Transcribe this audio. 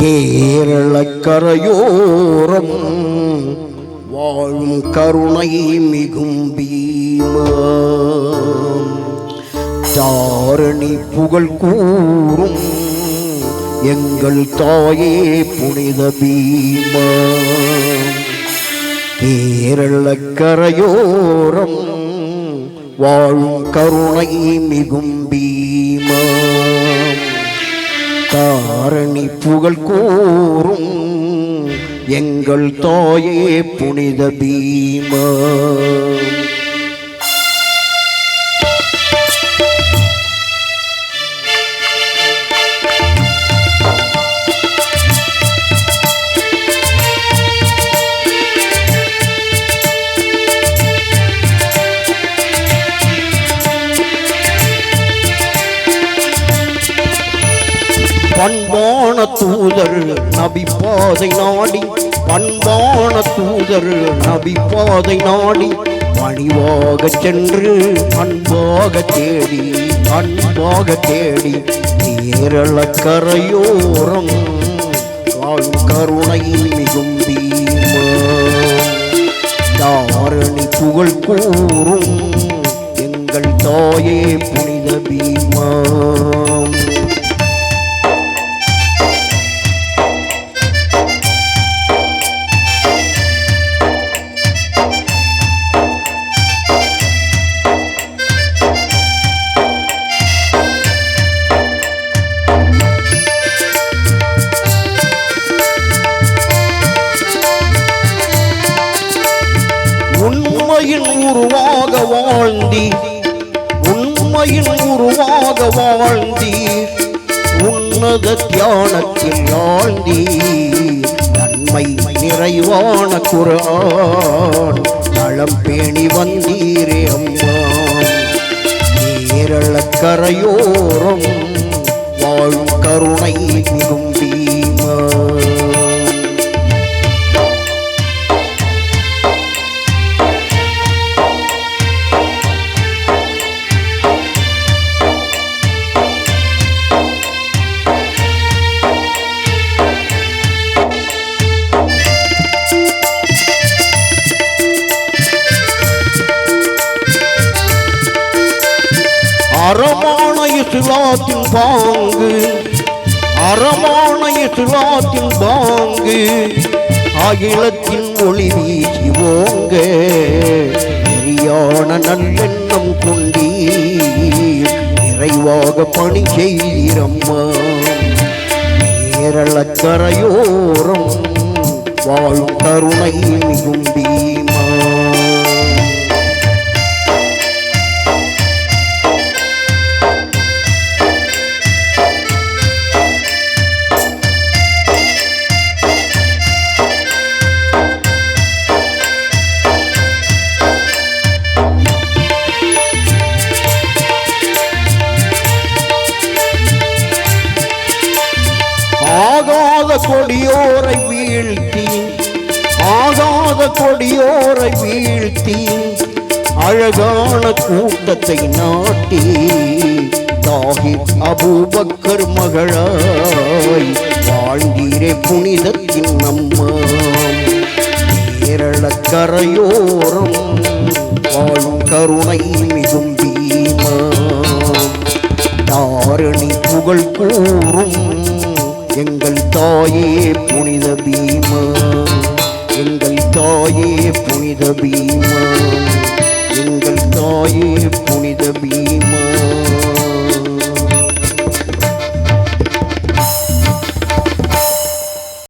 கேரளக்கரையோரம் வாழும் கருணை மிகும் பீமா தாரணி புகழ் கூறும் எங்கள் தாயே புனித பீமா கேரளக்கரையோரம் வாழும் கருணை மிகும் பீமா தாரணி புகழ் கூறும் எங்கள் தாயே புனித பீமா. பண்பான தூதர் நபி பாதை நாடி பண்பான தூதர் நபி பாதை நாடி பணிவாக சென்று அன்பாக தேடி அன்பாக தேடி நேரள கரையோரம் காணும் கருணை மிகும் பீமா தாரணி புகழ் கூறும் உண்மையின் உருவாக வாழ்ந்தி உண்மையின் உருவாக வாழ்ந்தி உன்னத தியானத்தில் ஆழ்ந்தி நன்மை நிறைவான குரான் நலம் பேணி வந்தீரே அம்மா. கேரள கரையோரம் வாழும் கருணை அறமான இஸ்லாத்தின் பாங்கு. அறமான இஸ்லாத்தின் பாங்கு. அகிலத்தின் ஒளி வீசி ஓங்க. நெறியான நல்லெண்ணம் கொண்டீர். நிறைவாக பணி செய்கிறம்மா கேரளக்கரையோரம் வாழும் கருணை மிகும் கொடியோரை வீழ்த்தி ஆகாத கொடியோரை வீழ்த்தி அழகான கூட்டத்தை நாட்டி தாகிர் அபூபக்கர் மகளாய் வாழ்ந்தீரே புனிதத்தின் நம்மாம் கேரள கரையோரம் வாழும் கருணை மிகும் பீமா தாரணி புகழ் கூறும் எங்கள் தாயே புனித பீமா. எங்கள் தாயே புனித பீமா. எங்கள் தாயே புனித பீமா.